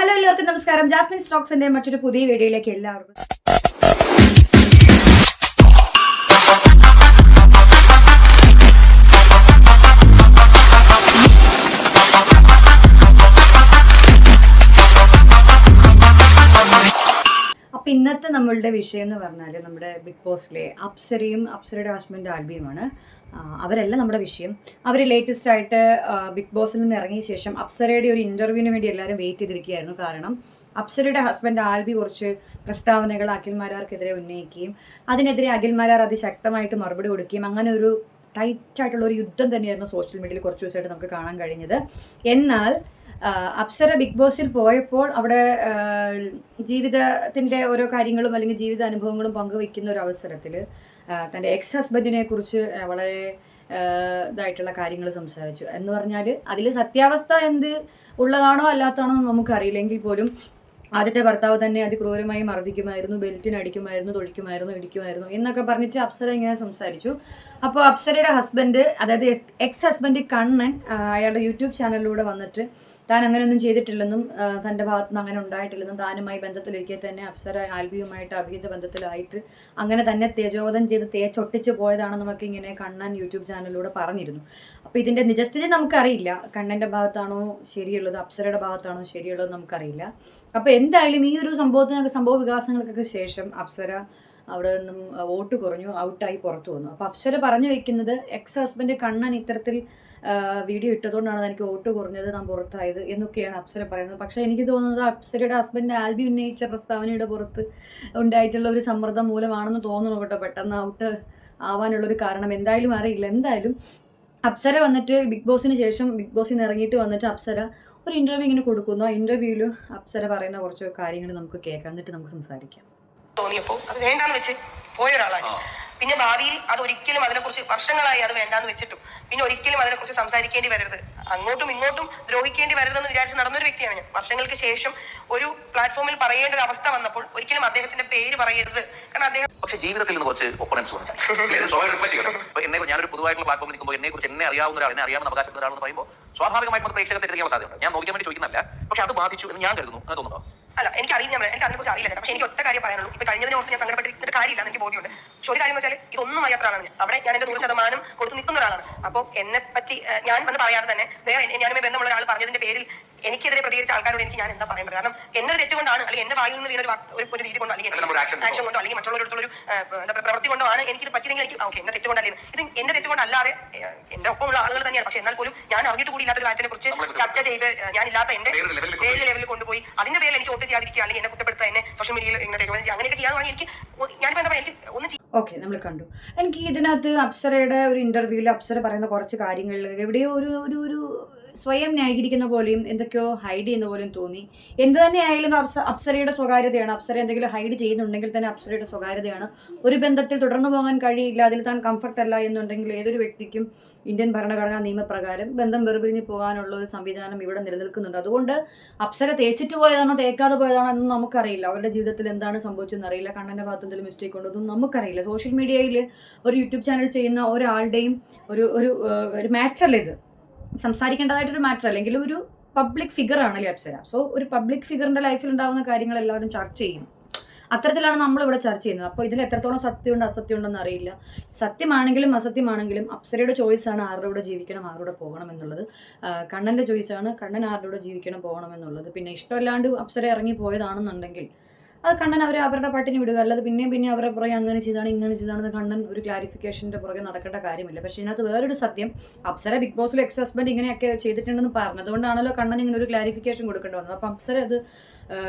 Hello എല്ലാവർക്കും നമസ്കാരം. Jasmine സ്റ്റോക്സിന്റെ മറ്റൊരു പുതിയ വീഡിയോയിലേക്ക് എല്ലാവർക്കും നമ്മളുടെ വിഷയം എന്ന് പറഞ്ഞാൽ നമ്മുടെ ബിഗ് ബോസിലെ അപ്സരയും അപ്സരയുടെ ഹസ്ബൻഡ് ആൽബിയുമാണ്. അവരല്ല നമ്മുടെ വിഷയം. അവർ ലേറ്റസ്റ്റ് ആയിട്ട് ബിഗ് ബോസിൽ നിന്ന് ഇറങ്ങിയ ശേഷം അപ്സരയുടെ ഒരു ഇന്റർവ്യൂവിന് വേണ്ടി എല്ലാവരും വെയിറ്റ് ചെയ്തിരിക്കുകയായിരുന്നു. കാരണം അപ്സരയുടെ ഹസ്ബൻഡ് ആൽബി കുറച്ച് പ്രസ്താവനകൾ അഖിൽമാരാർക്കെതിരെ ഉന്നയിക്കുകയും അതിനെതിരെ അഖിൽമാരാർ അതിശക്തമായിട്ട് മറുപടി കൊടുക്കുകയും അങ്ങനെ ഒരു ടൈറ്റ് ആയിട്ടുള്ള ഒരു യുദ്ധം തന്നെയായിരുന്നു സോഷ്യൽ മീഡിയയിൽ കുറച്ച് ദിവസമായിട്ട് നമുക്ക് കാണാൻ കഴിഞ്ഞത്. എന്നാൽ അപ്സര ബിഗ് ബോസിൽ പോയപ്പോൾ അവിടെ ജീവിതത്തിന്റെ ഓരോ കാര്യങ്ങളും അല്ലെങ്കിൽ ജീവിത അനുഭവങ്ങളും പങ്കുവെക്കുന്ന ഒരു അവസരത്തിൽ തന്റെ എക്സ് ഹസ്ബൻഡിനെ കുറിച്ച് വളരെ ഇതായിട്ടുള്ള കാര്യങ്ങൾ സംസാരിച്ചു. എന്ന് പറഞ്ഞാൽ അതിൽ സത്യാവസ്ഥ എന്ത് ഉള്ളതാണോ അല്ലാത്തതാണോ നമുക്കറിയില്ലെങ്കിൽ പോലും ആദ്യത്തെ ഭർത്താവ് തന്നെ അതിക്രൂരമായി മർദ്ദിക്കുമായിരുന്നു ബെൽറ്റിന് അടിക്കുമായിരുന്നു തൊഴിക്കുമായിരുന്നു ഇടിക്കുമായിരുന്നു എന്നൊക്കെ പറഞ്ഞിട്ട് അപ്സര ഇങ്ങനെ സംസാരിച്ചു. അപ്പോൾ അപ്സരയുടെ ഹസ്ബൻഡ് അതായത് എക്സ് ഹസ്ബൻഡ് കണ്ണൻ അയാളുടെ യൂട്യൂബ് ചാനലിലൂടെ വന്നിട്ട് താൻ അങ്ങനെയൊന്നും ചെയ്തിട്ടില്ലെന്നും തന്റെ ഭാഗത്ത് നിന്ന് അങ്ങനെ ഉണ്ടായിട്ടില്ലെന്നും താനുമായി ബന്ധത്തിലിരിക്കെ തന്നെ അപ്സര ആൽബിയുമായിട്ട് അഭിഹിത ബന്ധത്തിലായിട്ട് അങ്ങനെ തന്നെ തേജോവധം ചെയ്ത് തേച്ചൊട്ടിച്ച് പോയതാണെന്നൊക്കെ ഇങ്ങനെ കണ്ണൻ യൂട്യൂബ് ചാനലിലൂടെ പറഞ്ഞിരുന്നു. അപ്പോൾ ഇതിന്റെ നിജസ്ഥിതി നമുക്കറിയില്ല. കണ്ണന്റെ ഭാഗത്താണോ ശരിയുള്ളത് അപ്സരയുടെ ഭാഗത്താണോ ശരിയുള്ളത് നമുക്കറിയില്ല. അപ്പോൾ എന്തായാലും ഈ ഒരു സംഭവത്തിനൊക്കെ സംഭവ വികാസങ്ങൾക്കൊക്കെ ശേഷം അപ്സര അവിടെ നിന്നും വോട്ട് കുറഞ്ഞു ഔട്ടായി പുറത്തു വന്നു. അപ്പോൾ അപ്സര പറഞ്ഞു വെക്കുന്നത് എക്സ് ഹസ്ബൻഡ് കണ്ണൻ ഇത്തരത്തിൽ വീഡിയോ ഇട്ടതുകൊണ്ടാണ് എനിക്ക് വോട്ട് കുറഞ്ഞത് നാം പുറത്തായത് എന്നൊക്കെയാണ് അപ്സര പറയുന്നത്. പക്ഷേ എനിക്ക് തോന്നുന്നത് അപ്സരയുടെ ഹസ്ബൻഡ് ആൽബി ഉന്നയിച്ച പ്രസ്താവനയുടെ പുറത്ത് ഉണ്ടായിട്ടുള്ള ഒരു സമ്മർദ്ദം മൂലമാണെന്ന് തോന്നുന്നു കേട്ടോ. പെട്ടെന്ന് ഔട്ട് ആവാനുള്ളൊരു കാരണം എന്തായാലും അറിയില്ല. എന്തായാലും അപ്സര വന്നിട്ട് ബിഗ് ബോസിന് ശേഷം ബിഗ് ബോസിൽ നിന്ന് ഇറങ്ങിയിട്ട് വന്നിട്ട് അപ്സര ഒരു ഇന്റർവ്യൂ ഇങ്ങനെ കൊടുക്കുന്നു. ആ ഇന്റർവ്യൂവിൽ അപ്സര പറയുന്ന കുറച്ച് കാര്യങ്ങൾ നമുക്ക് കേൾക്കാം. എന്നിട്ട് നമുക്ക് സംസാരിക്കാം. അത് വേണ്ടാന്ന് വെച്ച് പോയ ഒരാളാണ് പിന്നെ ഭാവിയിൽ അത് ഒരിക്കലും അതിനെക്കുറിച്ച് വർഷങ്ങളായി അത് വേണ്ടാന്ന് വെച്ചിട്ടും പിന്നെ ഒരിക്കലും അതിനെക്കുറിച്ച് സംസാരിക്കേണ്ടി വരരുത്. അങ്ങോട്ടും ഇങ്ങോട്ടും ദ്രോഹിക്കേണ്ടി വരരുതെന്ന് വിചാരിച്ച് നടന്നൊരു വ്യക്തിയാണ് ഞാൻ. വർഷങ്ങൾക്ക് ശേഷം ഒരു പ്ലാറ്റ്ഫോമിൽ പറയേണ്ട ഒരു അവസ്ഥ വന്നപ്പോൾ ഒരിക്കലും അദ്ദേഹത്തിന്റെ പേര് പറയരുത്. കാരണം അദ്ദേഹം പക്ഷെ ജീവിതത്തിൽ നിന്ന് കുറച്ച് ഒപ്പണൻസ് വന്നു. എന്നെ ഞാനൊരു പുതുവായിട്ടുള്ള പ്ലാറ്റ്ഫോമിൽ നിൽക്കുമ്പോൾ എന്നെ കുറിച്ച് എന്നെ അറിയാവുന്ന ഒരാൾ എന്നെ അറിയാവുന്ന അവകാശപ്പെടുന്ന ഒരാളെന്ന് പറയുമ്പോൾ സ്വാഭാവികമായിട്ടും പ്രേക്ഷകർ തെറ്റിക്കാൻ സാധ്യതയുണ്ട്. ഞാൻ നോക്കിയാൽ വേണ്ടി ചോദിക്കുന്നില്ല പക്ഷെ അത് ബാധിച്ചു എന്ന് ഞാൻ കരുതുന്നു. എന്ന് തോന്നുന്നു അല്ല എനിക്ക് അറിയില്ല എനിക്ക് അതിനെക്കുറിച്ച് അറിയില്ല പക്ഷെ എനിക്ക് ഒറ്റ കാര്യം പറയാനുള്ളൂ. ഇപ്പൊ കഴിഞ്ഞതിനെ ഓർത്ത് ഞാൻ സങ്കടപ്പെട്ടിട്ട് കാര്യമില്ല എനിക്ക് ബോധ്യമുണ്ട്. പക്ഷെ ഒരു കാര്യം വെച്ചാൽ ഇതൊന്നും അറിയാത്ത ഒരാളാണ് ഞാൻ. അവിടെ ഞാൻ എന്റെ നൂറ് ശതമാനം കൊടുത്ത് നിൽക്കുന്ന ഒരാളാണ്. അപ്പോൾ എന്നെ പറ്റി ഞാൻ വന്ന് പറയാതെ തന്നെ വേറെ ഞാനുമായി ബന്ധമുള്ള ഒരാൾ പറഞ്ഞതിന്റെ പേരിൽ എനിക്കെതിരെ പ്രതികരിച്ച ആൾക്കാരോട് എനിക്ക് ഞാൻ എന്താ പറയാൻ പറയേണ്ടത്? കാരണം എന്നൊരു തെറ്റുകൊണ്ടാണ് തെറ്റ് കൊണ്ടാണ് അല്ലെങ്കിൽ എന്റെ വായിൽ നിന്ന് വീണ ഒരു ഒരു- ഒരു രീതി കൊണ്ടോ അല്ലെങ്കിൽ. ആക്ഷൻ കൊണ്ടോ അല്ലെങ്കിൽ മറ്റുള്ളവരോടുള്ള ഒരു എന്താ പറയുക, പ്രവൃത്തി കൊണ്ടോ ആണ് എനിക്കിത് പറ്റിയെങ്കിൽ എനിക്ക് ഓക്കെ എന്റെ തെറ്റ് കൊണ്ടല്ലേ ഇത് എന്റെ തെറ്റ് കൊണ്ടല്ലാതെ ഏഹ്, എന്റെ ഒപ്പമുള്ള ആളുകൾ തന്നെയാണ്. പക്ഷെ എന്നാൽ പോലും ഞാൻ അറിഞ്ഞിട്ട് കൂടി ഇല്ലാത്ത ഒരു കാര്യത്തിനെ കുറിച്ച് ചർച്ച ചെയ്ത് ഞാൻ ഇല്ലാത്ത എന്റെ പേര് ലെവലിൽ കൊണ്ടുപോയി. അതിന്റെ പേരിൽ എനിക്ക് വോട്ട് ചെയ്യാതിരിക്കുക അല്ലെങ്കിൽ എന്നെ കുറ്റപ്പെടുത്തുക എന്നെ സോഷ്യൽ മീഡിയയിൽ ഇങ്ങനെ ചെയ്യുക അങ്ങനെയൊക്കെ ചെയ്യാൻ എനിക്ക് ഞാൻ ഞാനിപ്പോ എന്താ പറയുക എനിക്ക് ഒന്ന് ഓക്കെ നമ്മൾ കണ്ടു. എനിക്ക് ഇതിനകത്ത് അപ്സരയുടെ ഒരു ഇന്റർവ്യൂവിൽ അപ്സര പറയുന്ന കുറച്ച് കാര്യങ്ങളിൽ എവിടെയോ ഒരു ഒരു ഒരു സ്വയം ന്യായീകരിക്കുന്ന പോലെയും എന്തൊക്കെയോ ഹൈഡ് ചെയ്യുന്ന പോലെയും തോന്നി. എന്ത് തന്നെയായാലും അപ്സ അപ്സരയുടെ സ്വകാര്യതയാണ്. അപ്സര എന്തെങ്കിലും ഹൈഡ് ചെയ്യുന്നുണ്ടെങ്കിൽ തന്നെ അപ്സരയുടെ സ്വകാര്യതയാണ്. ഒരു ബന്ധത്തിൽ തുടർന്നു പോകാൻ കഴിയില്ല അതിൽ താൻ കംഫർട്ട് അല്ല എന്നുണ്ടെങ്കിൽ ഏതൊരു വ്യക്തിക്കും ഇന്ത്യൻ ഭരണഘടനാ നിയമപ്രകാരം ബന്ധം വെറുപിരിഞ്ഞ് പോകാനുള്ള ഒരു സംവിധാനം ഇവിടെ നിലനിൽക്കുന്നുണ്ട്. അതുകൊണ്ട് അപ്സര തേച്ചിട്ട് പോയതാണോ തേക്കാതെ പോയതാണോ എന്നൊന്നും നമുക്കറിയില്ല. അവരുടെ ജീവിതത്തിൽ എന്താണ് സംഭവിച്ചതെന്ന് അറിയില്ല. കണ്ണന്റെ ഭാഗത്ത് എന്തെങ്കിലും മിസ്റ്റേക്ക് ഉണ്ടോ അതൊന്നും നമുക്കറിയില്ല. സോഷ്യൽ മീഡിയയിൽ ഒരു യൂട്യൂബ് ചാനൽ ചെയ്യുന്ന ഒരാളുടെയും ഒരു ഒരു മാച്ചല്ല ഇത്. സംസാരിക്കേണ്ടതായിട്ടൊരു മാറ്റർ അല്ലെങ്കിൽ ഒരു പബ്ലിക് ഫിഗർ ആണല്ലേ അപ്സര. സോ ഒരു പബ്ലിക് ഫിഗറിന്റെ ലൈഫിൽ ഉണ്ടാവുന്ന കാര്യങ്ങൾ എല്ലാവരും ചർച്ച ചെയ്യും. അത്തരത്തിലാണ് നമ്മൾ ഇവിടെ ചർച്ച ചെയ്യുന്നത്. അപ്പോൾ ഇതിൽ എത്രത്തോളം സത്യമുണ്ട് അസത്യം ഉണ്ടെന്ന് അറിയില്ല. സത്യമാണെങ്കിലും അസത്യമാണെങ്കിലും അപ്സരയുടെ ചോയ്സ് ആണ് ആരുടെ കൂടെ ജീവിക്കണം ആരുടെ പോകണം എന്നുള്ളത്. കണ്ണന്റെ ആണ് കണ്ണൻ ആരുടെ കൂടെ ജീവിക്കണം പോകണം എന്നുള്ളത്. പിന്നെ ഇഷ്ടമല്ലാണ്ട് അപ്സര ഇറങ്ങി പോയതാണെന്നുണ്ടെങ്കിൽ അത് കണ്ണൻ അവർ അവരുടെ പട്ടിന് വിടുക. അല്ലാതെ പിന്നെയും പിന്നെ അവരെ പുറകെ അങ്ങനെ ചെയ്താണ് ഇങ്ങനെ ചെയ്താണെന്ന് കണ്ണൻ ഒരു ക്ലാരിഫിക്കേഷന്റെ പുറകെ നടക്കേണ്ട കാര്യമില്ല. പക്ഷേ ഇതിനകത്ത് വേറൊരു സത്യം അപ്സര ബിഗ് ബോസിൽ എക്സ് ഹസ്ബൻഡ് ഇങ്ങനെയൊക്കെ ചെയ്തിട്ടുണ്ടെന്ന് പറഞ്ഞതുകൊണ്ടാണല്ലോ കണ്ണൻ ഇങ്ങനെ ഒരു ക്ലാരിഫിക്കേഷൻ കൊടുക്കേണ്ടി വന്നത്. അപ്പം അപ്സര അത്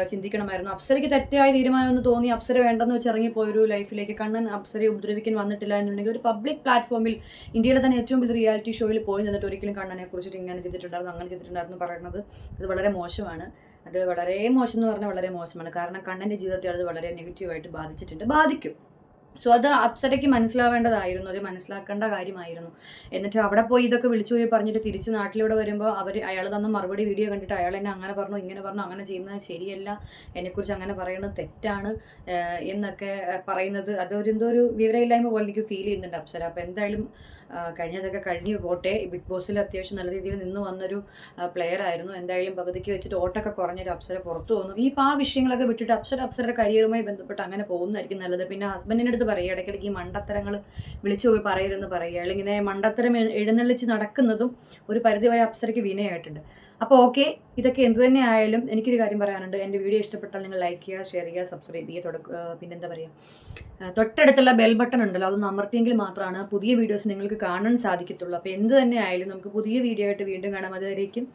ചിന്തിക്കണമായിരുന്നു. അപ്സരയ്ക്ക് തെറ്റായ തീരുമാനമെന്ന് തോന്നി. അപ്സര വേണ്ടെന്ന് വെച്ച് ഇറങ്ങിപ്പോയൊരു ലൈഫിലേക്ക് കണ്ണൻ അപ്സരയെ ഉപദ്രവിക്കാൻ വന്നിട്ടില്ല എന്നുണ്ടെങ്കിൽ ഒരു പബ്ലിക് പ്ലാറ്റ്ഫോമിൽ ഇന്ത്യയുടെ തന്നെ ഏറ്റവും വലിയ റിയാലിറ്റി ഷോയിൽ പോയി നിന്നിട്ട് ഒരിക്കലും കണ്ണനെ കുറിച്ചിട്ട് ഇങ്ങനെ ചെയ്തിട്ടുണ്ടായിരുന്നു അങ്ങനെ ചെയ്തിട്ടുണ്ടായിരുന്നു പറയുന്നത്. അത് വളരെ മോശമാണ്. അത് വളരെ മോശം എന്ന് പറഞ്ഞാൽ വളരെ മോശമാണ്. കാരണം കണ്ണന്റെ ജീവിതത്തെ അത് വളരെ നെഗറ്റീവായിട്ട് ബാധിച്ചിട്ടുണ്ട്. ബാധിക്കും. സോ അത് അപ്സരയ്ക്ക് മനസ്സിലാവേണ്ടതായിരുന്നു അത് മനസ്സിലാക്കേണ്ട കാര്യമായിരുന്നു. എന്നിട്ട് അവിടെ പോയി ഇതൊക്കെ വിളിച്ചു പോയി പറഞ്ഞിട്ട് തിരിച്ച് നാട്ടിലൂടെ വരുമ്പോൾ അവർ അയാൾ തന്ന മറുപടി വീഡിയോ കണ്ടിട്ട് അയാൾ എന്നെ അങ്ങനെ പറഞ്ഞു ഇങ്ങനെ പറഞ്ഞു അങ്ങനെ ചെയ്യുന്നത് ശരിയല്ല എന്നെക്കുറിച്ച് അങ്ങനെ പറയുന്നത് തെറ്റാണ് എന്നൊക്കെ പറയുന്നത്. അതൊരു എന്തോ ഒരു വിവരമില്ലായ്മ പോലെ എനിക്ക് ഫീൽ ചെയ്യുന്നുണ്ട് അപ്സര. അപ്പോൾ എന്തായാലും കഴിഞ്ഞതൊക്കെ കഴിഞ്ഞു പോട്ടെ. ബിഗ് ബോസിൽ അത്യാവശ്യം നല്ല രീതിയിൽ നിന്ന് വന്നൊരു പ്ലെയർ ആയിരുന്നു. എന്തായാലും പകുതിക്ക് വെച്ചിട്ട് ഓട്ടൊക്കെ കുറഞ്ഞൊരു അപ്സര പുറത്തു പോകുന്നു ഈ ആ വിഷയങ്ങളൊക്കെ വിട്ടിട്ട് അപ്സര അപ്സരയുടെ കരിയറുമായി ബന്ധപ്പെട്ട് അങ്ങനെ പോകുന്നതായിരിക്കും നല്ലത്. പിന്നെ ഹസ്ബൻഡിന്റെ അടുത്ത് പറയുക. ഇടയ്ക്കിടയ്ക്ക് ഈ മണ്ടത്തരങ്ങൾ വിളിച്ചു പോയി പറയരുതെന്ന് പറയുക. ഇങ്ങനെ മണ്ടത്തരം എഴുന്നള്ളിച്ച് നടക്കുന്നതും ഒരു പരിധിവരെ അപ്സരയ്ക്ക് വിനയായിട്ടുണ്ട്. അപ്പോൾ ഓക്കെ ഇതൊക്കെ എന്ത് തന്നെ ആയാലും എനിക്കൊരു കാര്യം പറയാനുണ്ട്. എന്റെ വീഡിയോ ഇഷ്ടപ്പെട്ടാൽ നിങ്ങൾ ലൈക്ക് ചെയ്യുക ഷെയർ ചെയ്യുക സബ്സ്ക്രൈബ് ചെയ്യുക തുടക്ക പിന്നെന്താ പറയുക തൊട്ടടുത്തുള്ള ബെൽ ബട്ടൺ ഉണ്ടല്ലോ അതൊന്ന് അമർത്തിയെങ്കിൽ മാത്രമാണ് പുതിയ വീഡിയോസ് നിങ്ങൾക്ക് കാണാൻ സാധിക്കത്തുള്ളൂ. അപ്പോൾ എന്ത് തന്നെ ആയാലും നമുക്ക് പുതിയ വീഡിയോ ആയിട്ട് വീണ്ടും കാണാം. അതുവരേക്കും